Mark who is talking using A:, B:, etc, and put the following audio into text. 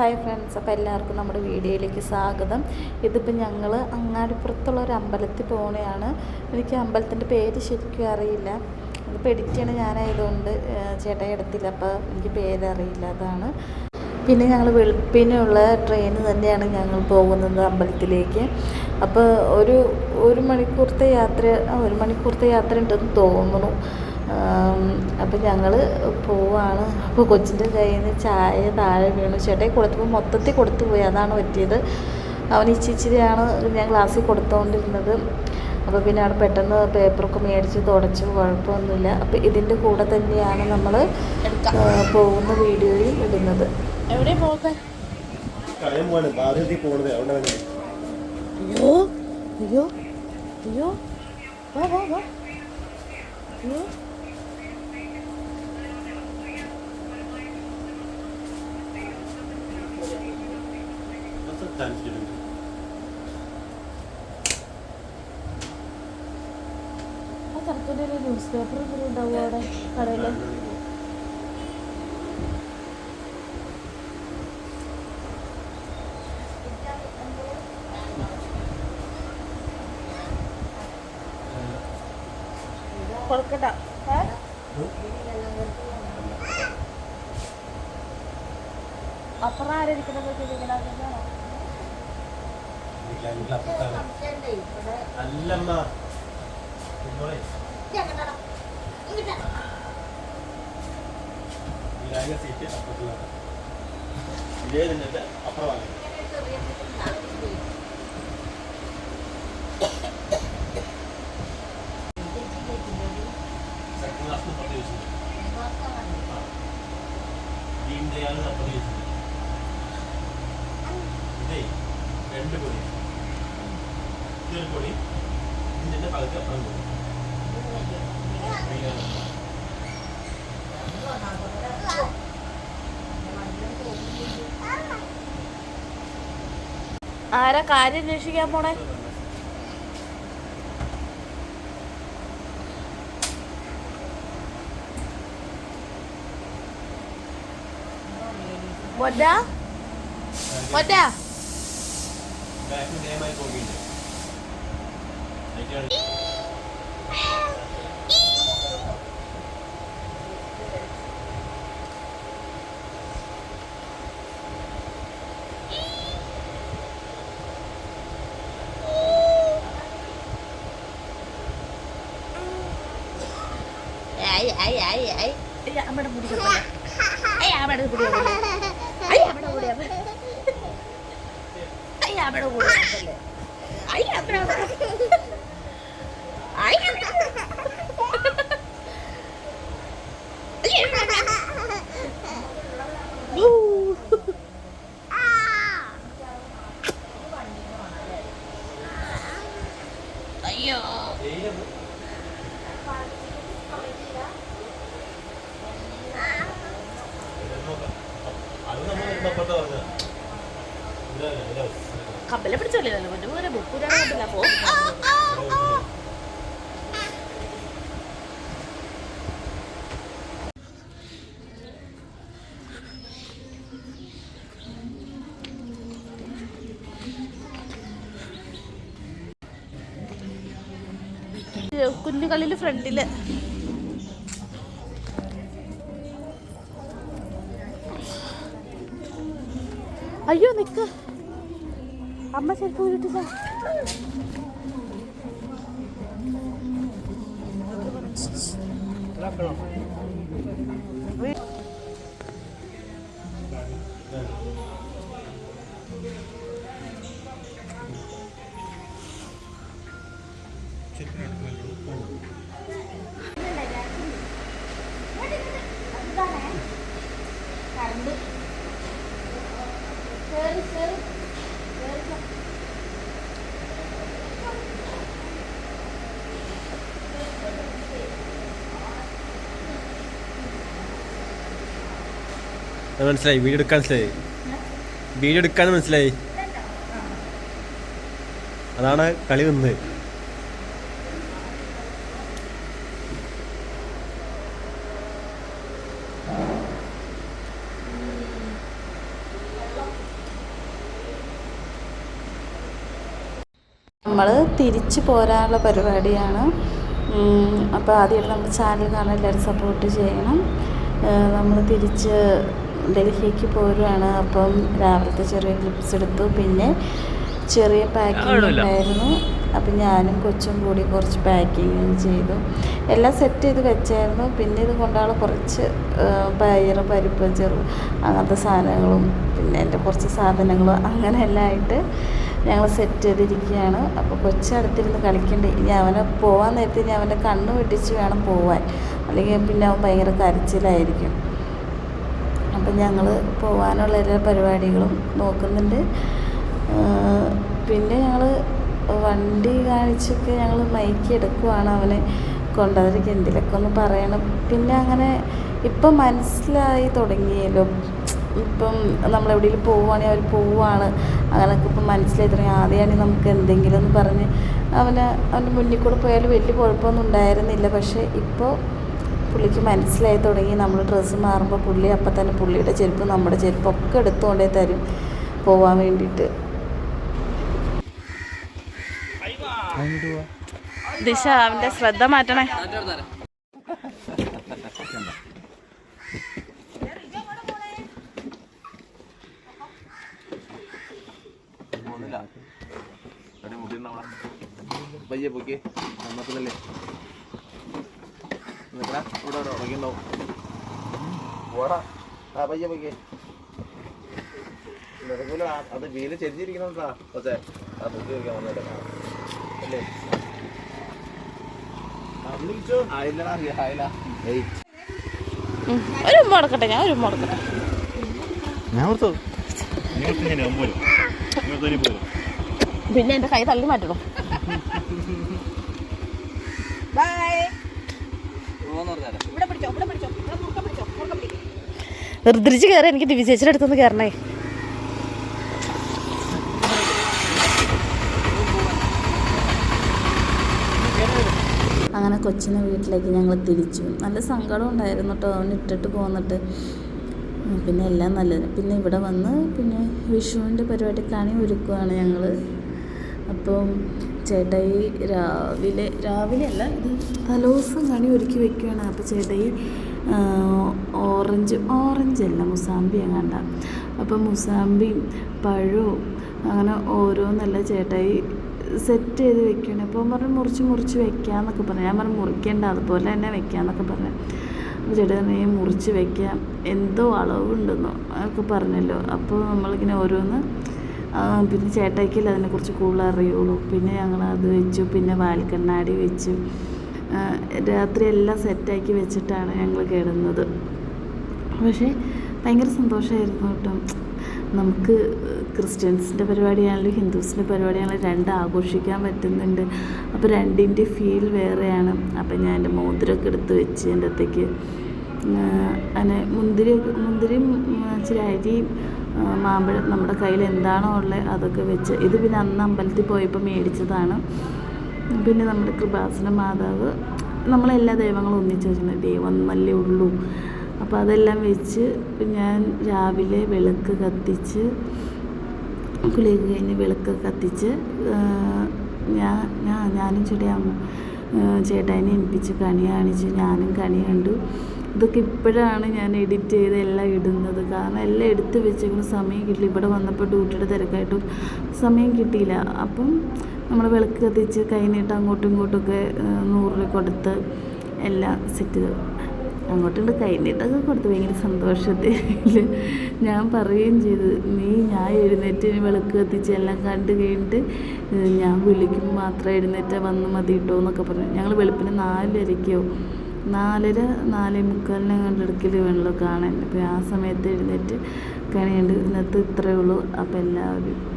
A: Hi friends അപ്പോൾ എല്ലാവർക്കും നമ്മുടെ വീഡിയോയിലേക്ക് സ്വാഗതം. ഇതിപ്പോൾ ഞങ്ങൾ അങ്ങാടിപ്പുറത്തുള്ള ഒരു അമ്പലത്തിൽ പോവുകയാണ്. എനിക്ക് അമ്പലത്തിന്റെ പേര് ശരിക്കും അറിയില്ല. ഇതിപ്പോൾ എഡിറ്റ് ചെയ്യണ ഞാനായതുകൊണ്ട് ചേട്ടായി എടുത്തില്ല. അപ്പോൾ എനിക്ക് പേരറിയില്ല അതാണ്. പിന്നെ ഞങ്ങൾ വെളുപ്പിനുള്ള ട്രെയിൻ തന്നെയാണ് ഞങ്ങൾ പോകുന്നത് അമ്പലത്തിലേക്ക്. അപ്പോൾ ഒരു ഒരു മണിക്കൂറത്തെ യാത്ര ഒരു മണിക്കൂറത്തെ യാത്ര ഉണ്ടെന്ന് തോന്നുന്നു. അപ്പം ഞങ്ങൾ പോവാണ്. അപ്പോൾ കൊച്ചിന്റെ കയ്യിൽ നിന്ന് ചായ താഴെ വീണു. ചേട്ടായി കൊടുത്തപ്പോൾ മൊത്തത്തിൽ കൊടുത്തു പോയി. അതാണ് പറ്റിയത്. അവൻ ഇച്ചിരിയാണ് ഞാൻ ക്ലാസ്സിൽ കൊടുത്തുകൊണ്ടിരുന്നത് അപ്പോൾ പിന്നെ അവിടെ പെട്ടെന്ന് പേപ്പറൊക്കെ മേടിച്ച് തുടച്ചു. കുഴപ്പമൊന്നുമില്ല. അപ്പോൾ ഇതിന്റെ കൂടെ തന്നെയാണ് നമ്മൾ പോകുന്ന വീഡിയോയും ഇടുന്നത്.
B: എവിടെ പോകാൻ അയ്യോ. അയ്യോ. അയ്യോ. വാ വാ വാ. അയ്യോ. ആ തരത്തിന്റെ ഒരു ന്യൂസ് പേപ്പർ എന്തെങ്കിലും ഉണ്ടാവുമോ അവിടെ കടയിൽ
C: അല്ലമ്മ ഇന്നോളെ ഈ സീറ്റ് അപ്പുറത്തുള്ളതാണ് ഇതേ പൊടി ഇതിന്റെ പകുതി അപ്പുറം പൊടി
B: ആരാ കാര്യം അന്വേഷിക്കാൻ പോണേ? മൊന്ന മൊന്ന
C: ബാക്കിൽ ദയമായി പോകിയില്ല അതിന്റെ
B: Ay, ay, ay, ay. Ay, അമ്മയുടെ മുടി അയ്യ അമ്മയുടെ മുടി അയ്യ അമ്മയുടെ മുടി അയ്യ അമ്മയുടെ മുടി കെട്ടല്ലേ അയ്യ അമ്മയുടെ അയ്യ അയ്യോ
C: വെയിൽ അത് നമ്മൾ വരുന്നപ്പോഴത്തെ പറഞ്ഞത് ഇതല്ലേ ഇതല്ലേ
B: കമ്പലെ പിടിച്ചല്ലേ മുന്നേ പോലെ ബുക്കൂരാണ് കമ്പില്ല പോ. കുഞ്ഞുകളിൽ ഫ്രണ്ടിൽ. അയ്യോ നിക്ക്. അമ്മ ചെരുപ്പ്
C: മനസ്സിലായി. വീഡിയോ എടുക്കാൻ മനസ്സിലായി. വീഡിയോ എടുക്കാൻ മനസ്സിലായി. അതാണ് കളി നിന്ന്
A: നമ്മൾ തിരിച്ചു പോരാനുള്ള പരിപാടിയാണ്. അപ്പോൾ ആദ്യമായിട്ട് നമ്മുടെ ചാനൽ കാണാൻ എല്ലാവരും സപ്പോർട്ട് ചെയ്യണം. നമ്മൾ തിരിച്ച് ഡൽഹിക്ക് പോരുകയാണ് അപ്പം രാവിലത്തെ ചെറിയ ക്ലിപ്സ് എടുത്തു. പിന്നെ ചെറിയ പാക്കിംഗ് ഉണ്ടായിരുന്നു. അപ്പം ഞാനും കൊച്ചും കൂടി കുറച്ച് പാക്കിങ് ചെയ്തു. എല്ലാം സെറ്റ് ചെയ്ത് വെച്ചായിരുന്നു. പിന്നെ ഇത് കൊണ്ടാണ് കുറച്ച് പയറും പരിപ്പ് ചെറു അങ്ങനത്തെ സാധനങ്ങളും പിന്നെ എന്റെ കുറച്ച് സാധനങ്ങളും അങ്ങനെയെല്ലാം ആയിട്ട് ഞങ്ങൾ സെറ്റ് ചെയ്തിരിക്കുകയാണ്. അപ്പോൾ കൊച്ചടുത്തിരുന്ന് കളിക്കണ്ടേ. ഇനി അവനെ പോകാൻ നേരത്തെ ഇനി അവന്റെ കണ്ണ് വെട്ടിച്ച് വേണം പോവാൻ. അല്ലെങ്കിൽ പിന്നെ അവൻ ഭയങ്കര കരച്ചിലായിരിക്കും. അപ്പം ഞങ്ങൾ പോകാനുള്ള എല്ലാ പരിപാടികളും നോക്കുന്നുണ്ട്. പിന്നെ ഞങ്ങൾ വണ്ടി കാണിച്ചൊക്കെ ഞങ്ങൾ മൈക്ക് എടുക്കുവാണ് അവനെ കൊണ്ടതിരിക്കും എന്തിലൊക്കെ ഒന്ന് പറയണം. പിന്നെ അങ്ങനെ ഇപ്പം മനസ്സിലായി തുടങ്ങിയല്ലോ. ഇപ്പം നമ്മളെവിടെയെങ്കിലും പോവുകയാണെങ്കിൽ അവർ പോവുകയാണ് അങ്ങനെയൊക്കെ ഇപ്പം മനസ്സിലായി. തുടങ്ങി ആദ്യമാണെങ്കിൽ നമുക്ക് എന്തെങ്കിലും എന്ന് പറഞ്ഞ് അവന് അവന്റെ മുന്നിൽ കൂടെ പോയാലും വലിയ കുഴപ്പമൊന്നും ഉണ്ടായിരുന്നില്ല. പക്ഷേ ഇപ്പോൾ പുള്ളിക്ക് മനസ്സിലായി തുടങ്ങി. നമ്മൾ ഡ്രസ്സ് മാറുമ്പോൾ പുള്ളി അപ്പം തന്നെ പുള്ളിയുടെ ചെരുപ്പ് നമ്മുടെ ചെരുപ്പൊക്കെ എടുത്തുകൊണ്ടേ തരും പോവാൻ വേണ്ടിയിട്ട്. ദിശ അവന്റെ ശ്രദ്ധ മാറ്റണേ.
D: പയ്യെ നമ്മത്തിലല്ലേ ഇവിടെ ഇവിടെ ആ പയ്യെ നടക്കൂല അത് വീൽ ചെരിഞ്ഞിരിക്കണോട്ടാ പക്ഷേ ആ പൊക്കി വെക്കാൻ വന്നിട്ട് അല്ലേ? ആയില്ലടാ ആയില്ല ഏയ്.
A: ഒരു ഉമ്മ കൊടുക്കട്ടെ ഞാൻ ഒരു ഉമ്മ കൊടുക്കട്ടെ
D: ഞാൻ ഓർത്തു
A: പിന്നെ എന്റെ കൈ തള്ളി മാറ്റണോ
B: ഇവിടെ പിടിച്ചോ ഇവിടെ പിടിച്ചോ ഇവിടെ മുറുക്ക പിടിച്ചോ മുറുക്ക പിടിക്കും
A: ഋദ്രിച്ച് കയറി എനിക്ക് ചേച്ചിയുടെ അടുത്തൊന്ന് കയറണേ അങ്ങനെ കൊച്ചിനെ വീട്ടിലേക്ക് ഞങ്ങൾ തിരിച്ചു. നല്ല സങ്കടം ഉണ്ടായിരുന്നു കേട്ടോ അവൻ ഇട്ടിട്ട് പോന്നിട്ട്. പിന്നെ എല്ലാം നല്ലത്. പിന്നെ ഇവിടെ വന്ന് പിന്നെ വിഷുവിന്റെ പരിപാടിക്കാണെങ്കിൽ കണി ഒരുക്കുവാണ് ഞങ്ങൾ അപ്പം ചേട്ടായി രാവിലെ രാവിലെ അല്ല ഇത് തലോസം കണി ഒരുക്കി വെക്കുകയാണ് അപ്പോൾ ചേട്ടായി ഓറഞ്ച് ഓറഞ്ച് അല്ല മുസാമ്പി എങ്ങാണ്ട. അപ്പം മുസാമ്പിയും പഴവും അങ്ങനെ ഓരോന്നല്ല ചേട്ടായി സെറ്റ് ചെയ്ത് വെക്കുകയാണ് അപ്പോൾ പറഞ്ഞു മുറിച്ച് മുറിച്ച് വെക്കാമെന്നൊക്കെ പറഞ്ഞു. ഞാൻ പറഞ്ഞു മുറിക്കേണ്ട അതുപോലെ തന്നെ വെക്കാമെന്നൊക്കെ പറഞ്ഞു. അപ്പോൾ ചേട്ടൻ പറഞ്ഞു "ഈ മുറിച്ച് വെക്കാം. എന്തോ അളവുണ്ടെന്നോ ഒക്കെ പറഞ്ഞല്ലോ. അപ്പോൾ നമ്മളിങ്ങനെ ഓരോന്ന് പിന്നെ ചേട്ടായിക്കല്ലേ അതിനെക്കുറിച്ച് കൂടുതൽ അറിയുള്ളൂ. പിന്നെ ഞങ്ങൾ അത് വെച്ചു പിന്നെ വാൽക്കണ്ണാടി വെച്ചു. രാത്രി എല്ലാം സെറ്റാക്കി വെച്ചിട്ടാണ് ഞങ്ങൾ കിടന്നത്. പക്ഷേ ഭയങ്കര സന്തോഷമായിരുന്നു കേട്ടോ. നമുക്ക് ക്രിസ്ത്യൻസിന്റെ പരിപാടിയാണെങ്കിലും ഹിന്ദുസിന്റെ പരിപാടിയാണെങ്കിലും രണ്ട് ആഘോഷിക്കാൻ പറ്റുന്നുണ്ട്. അപ്പോൾ രണ്ടിന്റെ ഫീൽ വേറെയാണ്. അപ്പം ഞാൻ എന്റെ മോതിരമൊക്കെ എടുത്ത് വെച്ച് എന്റെ അടുത്തേക്ക് അങ്ങനെ മുന്തിരി മുന്തിരിയും ഇച്ചിരി അരിയും മാമ്പഴം നമ്മുടെ കയ്യിൽ എന്താണോ ഉള്ളത് അതൊക്കെ വെച്ച് ഇത് പിന്നെ അന്ന് അമ്പലത്തിൽ പോയപ്പോൾ മേടിച്ചതാണ്. പിന്നെ നമ്മുടെ കൃപാസന മാതാവ് നമ്മളെല്ലാ ദൈവങ്ങളും ഒന്നിച്ച് വെച്ചിട്ടുണ്ട്. ദൈവം നല്ലേ ഉള്ളൂ. അപ്പോൾ അതെല്ലാം വെച്ച് ഞാൻ രാവിലെ വിളക്ക് കത്തിച്ച് കുളിയൊക്കെ കഴിഞ്ഞ് വിളക്ക് കത്തിച്ച് ഞാൻ ഞാൻ ഞാനും ചേട്ടാ ചേട്ടായിനെ ഏൽപ്പിച്ച് കണി കാണിച്ച് ഞാനും കണി കണ്ടു. ഇതൊക്കെ ഇപ്പോഴാണ് ഞാൻ എഡിറ്റ് ചെയ്ത് എല്ലാം ഇടുന്നത്. കാരണം എല്ലാം എടുത്ത് വെച്ചേക്കുന്ന സമയം കിട്ടില്ല ഇവിടെ വന്നപ്പോൾ ഡ്യൂട്ടിയുടെ തിരക്കായിട്ടും സമയം കിട്ടിയില്ല. അപ്പം നമ്മൾ വിളക്ക് കത്തിച്ച് കൈ നീട്ട് അങ്ങോട്ടും ഇങ്ങോട്ടുമൊക്കെ നൂറ് രൂപ കൊടുത്ത് എല്ലാം സെറ്റ് അങ്ങോട്ടും കൈ നീട്ടൊക്കെ കൊടുത്തു ഭയങ്കര സന്തോഷത്തിൽ ഞാൻ പറയുകയും ചെയ്തു. നീ ഞാൻ എഴുന്നേറ്റ് വിളക്ക് കത്തിച്ച് എല്ലാം കണ്ട് കഴിഞ്ഞിട്ട് ഞാൻ വിളിക്കുമ്പോൾ മാത്രം എഴുന്നേറ്റ് വന്ന് മതി എന്നൊക്കെ പറഞ്ഞു. ഞങ്ങൾ വെളുപ്പിന് നാലരയ്ക്കോ നാലര നാലേ മുക്കാലിനെ ഇടയ്ക്കിൽ വേണമല്ലോ കാണാൻ അപ്പോൾ ആ സമയത്ത് എഴുന്നേറ്റ് കണിയുണ്ട് ഇന്നത്തെ ഇത്രയേ ഉള്ളൂ. അപ്പോൾ എല്ലാവരും